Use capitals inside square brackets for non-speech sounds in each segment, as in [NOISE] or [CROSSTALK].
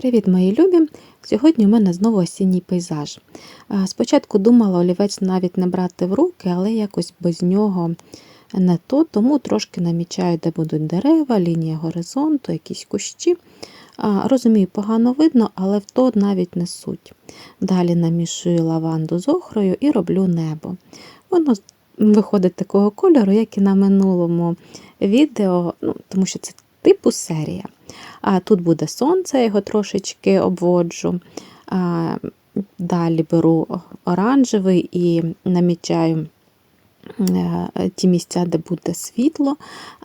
Привіт, мої любі! Сьогодні у мене знову осінній пейзаж. Спочатку думала олівець навіть не брати в руки, але якось без нього не то, тому трошки намічаю, де будуть дерева, лінія горизонту, якісь кущі. Розумію, погано видно, але в то навіть не суть. Далі намішую лаванду з охрою і роблю небо. Воно виходить такого кольору, як і на минулому відео, ну, тому що це типу серія. А Тут буде сонце, його трошечки обводжу. А, Далі беру оранжевий і намічаю е, ті місця, де буде світло.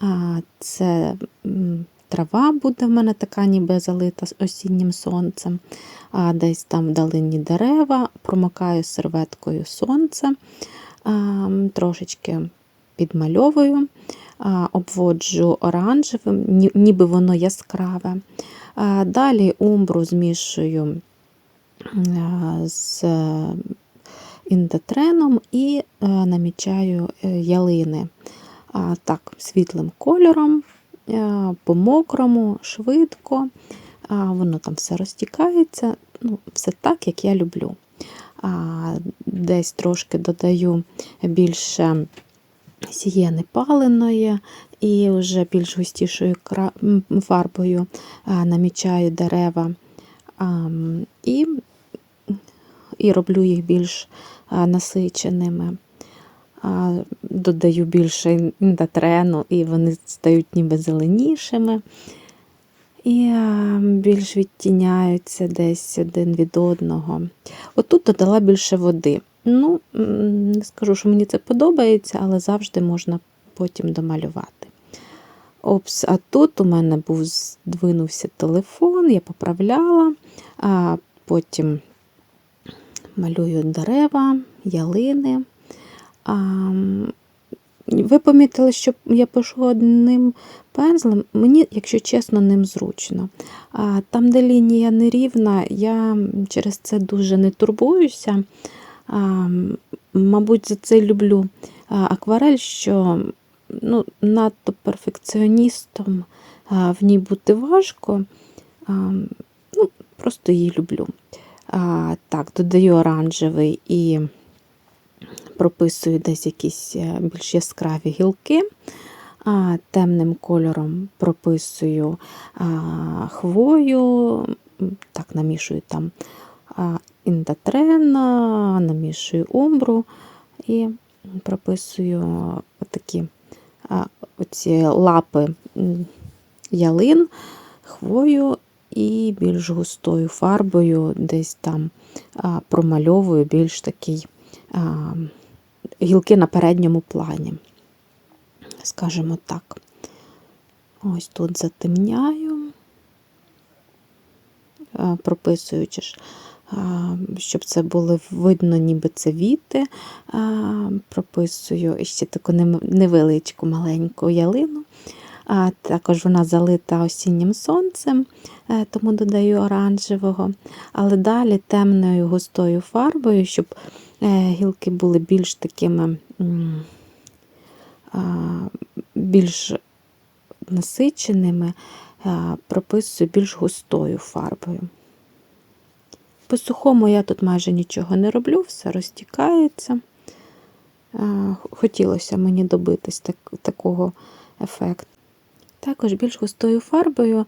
А, Це трава буде в мене така, ніби залита осіннім сонцем. А Десь там вдалині дерева, промокаю серветкою сонце, а, трошечки підмальовую обводжу оранжевим, ніби воно яскраве. Далі умбру змішую з індетреном і намічаю е, ялини так, світлим кольором, по-мокрому, швидко, воно там все розтікається, ну, все так, як я люблю. Десь трошки додаю більше сієни паленої і вже більш густішою фарбою намічаю дерева і і роблю їх більш насиченими. Додаю більше індатрену, і вони стають ніби зеленішими. І більш відтіняються десь один від одного. Отут додала більше води. Ну, не скажу, що мені це подобається, але завжди можна потім домалювати. Опс, а тут у мене був здвинувся телефон, я поправляла, а потім малюю дерева, ялини. А, Ви помітили, що я пишу одним пензлем, мені, якщо чесно, ним зручно. А Там, де лінія нерівна, я через це дуже не турбуюся. Мабуть, за це люблю акварель, що ну, надто перфекціоністом в ній бути важко. Ну, Просто її люблю. Так, додаю оранжевий і прописую десь якісь е, більш яскраві гілки. Темним кольором прописую хвою, так, намішую там індатрена, намішую умбру і прописую такі оці лапи ялин, хвою і більш густою фарбою, десь там промальовую більш такий гілки на передньому плані, скажімо так. Ось тут затемняю, прописуючи ж щоб це було видно, ніби це віти. Прописую ще таку невеличку маленьку ялину. А Також вона залита осіннім сонцем, е, тому додаю оранжевого. Але далі темною густою фарбою, щоб е, гілки були більш такими більш насиченими, прописую більш густою фарбою. По сухому я тут майже нічого не роблю, все розтікається. Хотілося мені добитись так, такого ефекту. Також більш густою фарбою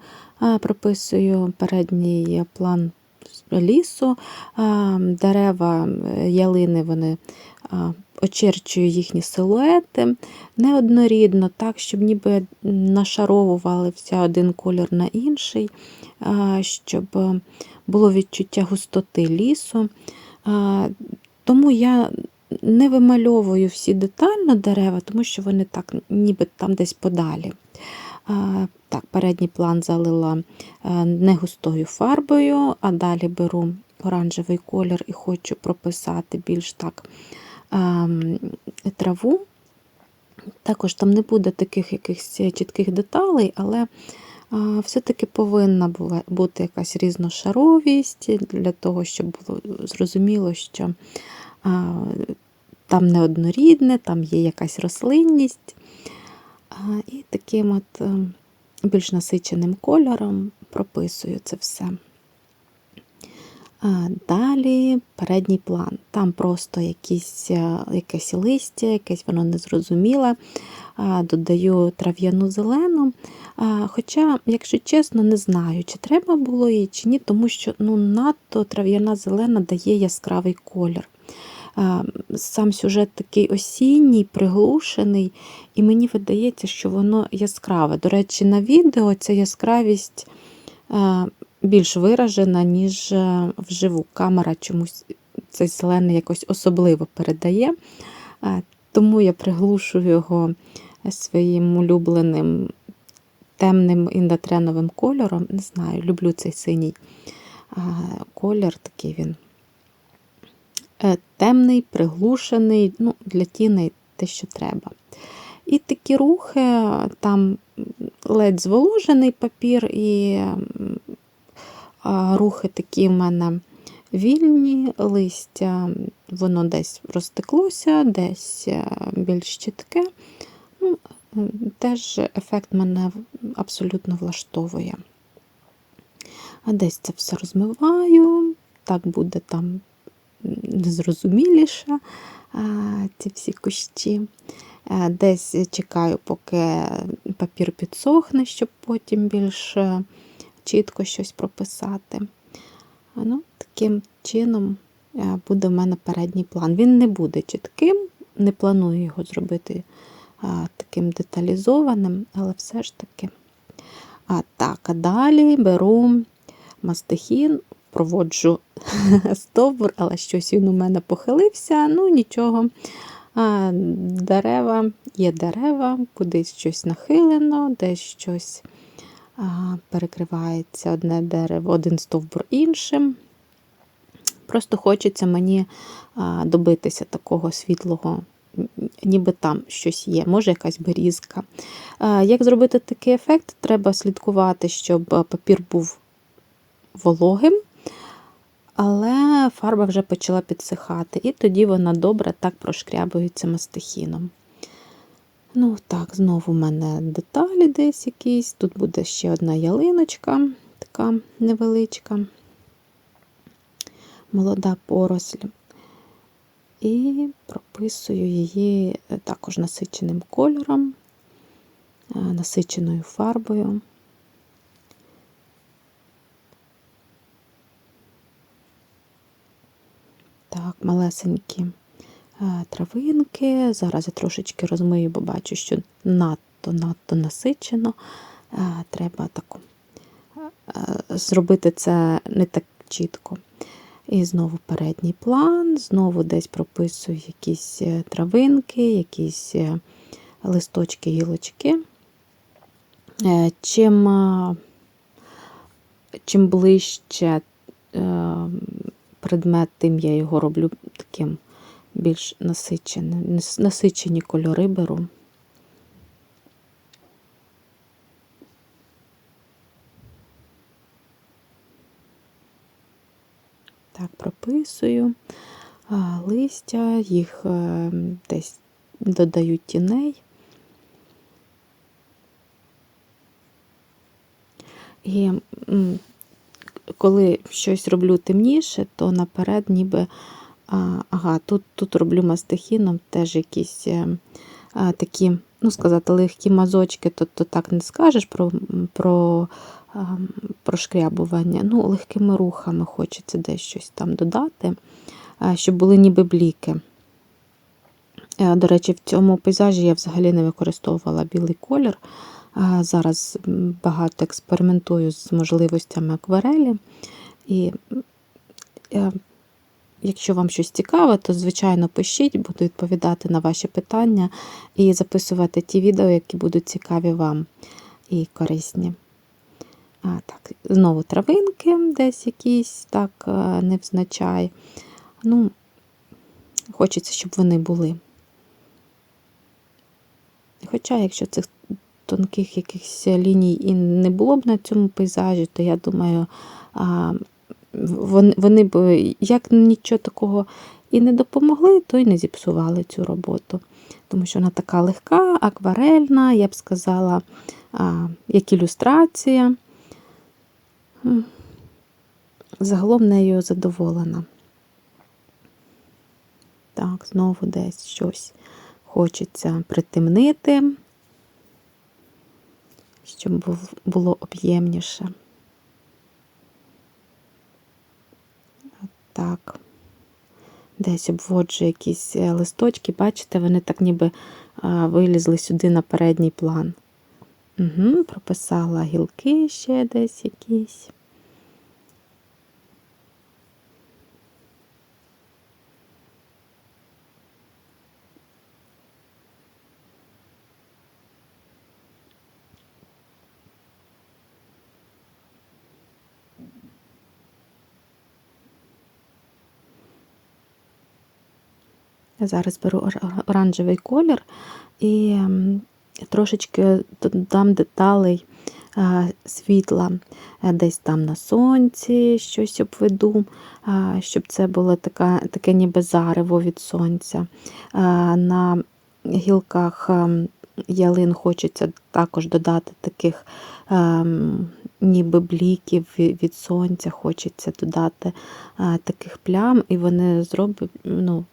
прописую передній план лісу, дерева, ялини, вони очерчую їхні силуети неоднорідно, так, щоб ніби нашаровувалися один колір на інший, щоб було відчуття густоти лісу. Тому я не вимальовую всі детально дерева, тому що вони так ніби там десь подалі. Так, Передній план залила не густою фарбою, а далі беру оранжевий колір і хочу прописати більш так траву. Також там не буде таких якихось чітких деталей, але все-таки повинна бути якась різношаровість для того, щоб було зрозуміло, що там не однорідне, там є якась рослинність. І таким от е, більш насиченим кольором прописую це все. Далі передній план. Там просто якісь, е, якесь листя, якесь воно незрозуміле. Додаю трав'яну зелену. Хоча, якщо чесно, не знаю, чи треба було її, чи ні, тому що ну, надто трав'яна зелена дає яскравий колір. Сам сюжет такий осінній, приглушений, і мені видається, що воно яскраве. До речі, на відео ця яскравість більш виражена, ніж е, вживу. Камера чомусь цей зелений якось особливо передає, Е, тому я приглушую його своїм улюбленим темним індотреновим кольором. Не знаю, люблю цей синій е, колір, такий він темний, приглушений, ну, для тіней те, що треба. І такі рухи, там ледь зволожений папір, і рухи такі в мене вільні, листя, воно десь розтеклося, десь е, більш чітке. Ну, Теж ефект мене абсолютно влаштовує. А десь це все розмиваю, так буде там незрозуміліше ці всі кущі. Е, Десь чекаю, поки папір підсохне, щоб потім більш е, чітко щось прописати. Ну, Таким чином е, буде в мене передній план. Він не буде чітким, не планую його зробити таким деталізованим, але все ж таки. А так, а далі беру мастихін, проводжу [LAUGHS] стовбур, але щось він у мене похилився, ну нічого. А, Дерева, є дерева, кудись щось нахилено, десь щось перекривається одне дерево, один стовбур іншим. Просто хочеться мені добитися такого світлого, ніби там щось є, може якась берізка. Як зробити такий ефект? Треба слідкувати, щоб папір був вологим, але фарба вже почала підсихати, і тоді вона добре так прошкрябується мастихіном. Ну, так, знову в мене деталі десь якісь. Тут буде ще одна ялиночка, така невеличка, молода поросль. І прописую її також насиченим кольором, е, насиченою фарбою. Так, малесенькі е, травинки. Зараз я трошечки розмию, бо бачу, що надто-надто насичено. Е, треба так е, зробити це не так чітко. І знову передній план, знову десь прописую якісь травинки, якісь листочки, гілочки. Чим чим ближче предмет, тим я його роблю таким більш насиченим. Насичені кольори беру. Так, прописую листя, їх е, десь додають тіней. І коли щось роблю темніше, то наперед ніби ага, тут тут роблю мастихіном теж якісь е, а, такі, ну сказати, легкі мазочки, то то так не скажеш про про, а, прошкрябування. Ну, легкими рухами хочеться десь щось там додати, а, щоб були ніби бліки. Е, до речі, в цьому пейзажі я взагалі не використовувала білий колір. Зараз багато експериментую з можливостями акварелі. І якщо вам щось цікаве, то, звичайно, пишіть, буду відповідати на ваші питання і записувати ті відео, які будуть цікаві вам і корисні. А, так, Знову травинки десь якісь, так, е, невзначай. Ну, Хочеться, щоб вони були. Хоча, якщо цих тонких якихось ліній і не було б на цьому пейзажі, то я думаю, вони вони б як нічого такого і не допомогли, то й не зіпсували цю роботу. Тому що вона така легка, акварельна, я б сказала, як ілюстрація. загалом нею задоволена. Так, знову десь щось хочеться притемнити, щоб було об'ємніше. Так. Десь обводжу якісь е, листочки, бачите, вони так ніби вилізли сюди на передній план. Угу, прописала гілки ще десь якісь. Я зараз беру оранжевий колір і ем, трошечки додам деталей світла Е, десь там на сонці щось обведу, щоб це було така, таке ніби зарево від сонця. На гілках ем, ялин хочеться також додати таких ем, ніби бліків від сонця, хочеться додати таких плям, і вони зроблять, ну,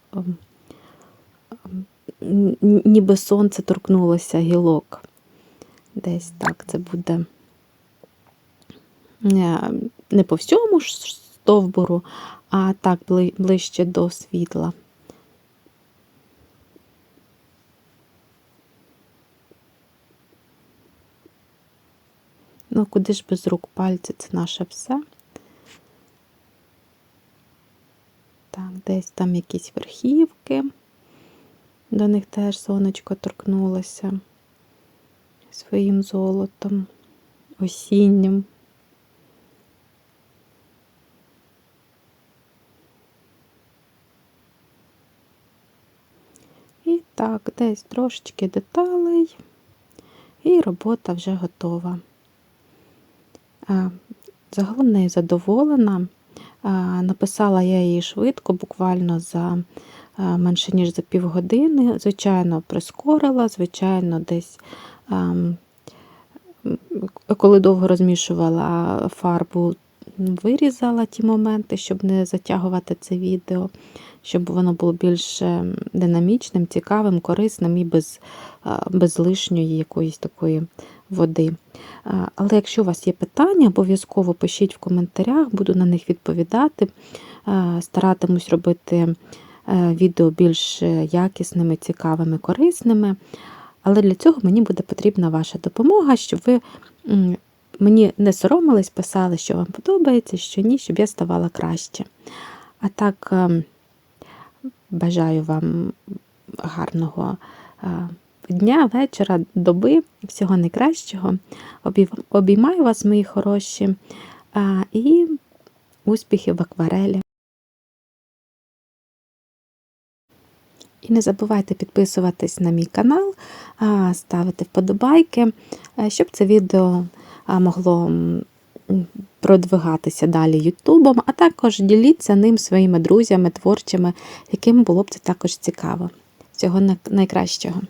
ніби сонце торкнулося гілок. Десь так це буде е, не по всьому ж стовбуру, а так ближче до світла. Ну, куди ж без рук пальці, це наше все. Так, десь там якісь верхівки. До них теж сонечко торкнулося своїм золотом, осіннім. І так, десь трошечки деталей, і робота вже готова. Загалом нею задоволена. Написала я її швидко, буквально за менше ніж за півгодини. Звичайно, прискорила, звичайно, десь. Коли довго розмішувала фарбу, вирізала ті моменти, щоб не затягувати це відео, щоб воно було більш е, динамічним, цікавим, корисним і без, без лишньої якоїсь такої води. Але якщо у вас є питання, обов'язково пишіть в коментарях, буду на них відповідати. Старатимусь робити відео більш е, якісними, цікавими, корисними. Але для цього мені буде потрібна ваша допомога, щоб ви мені не соромились, писали, що вам подобається, що ні, щоб я ставала краще. А так, ем, бажаю вам гарного е, дня, вечора, доби, всього найкращого. Обіймаю вас, мої хороші, і успіхів в акварелі. І не забувайте підписуватись на мій канал, ставити вподобайки, е, щоб це відео могло продвигатися далі Ютубом, а також діліться ним своїми друзями, творчими, яким було б це також цікаво. Всього найкращого.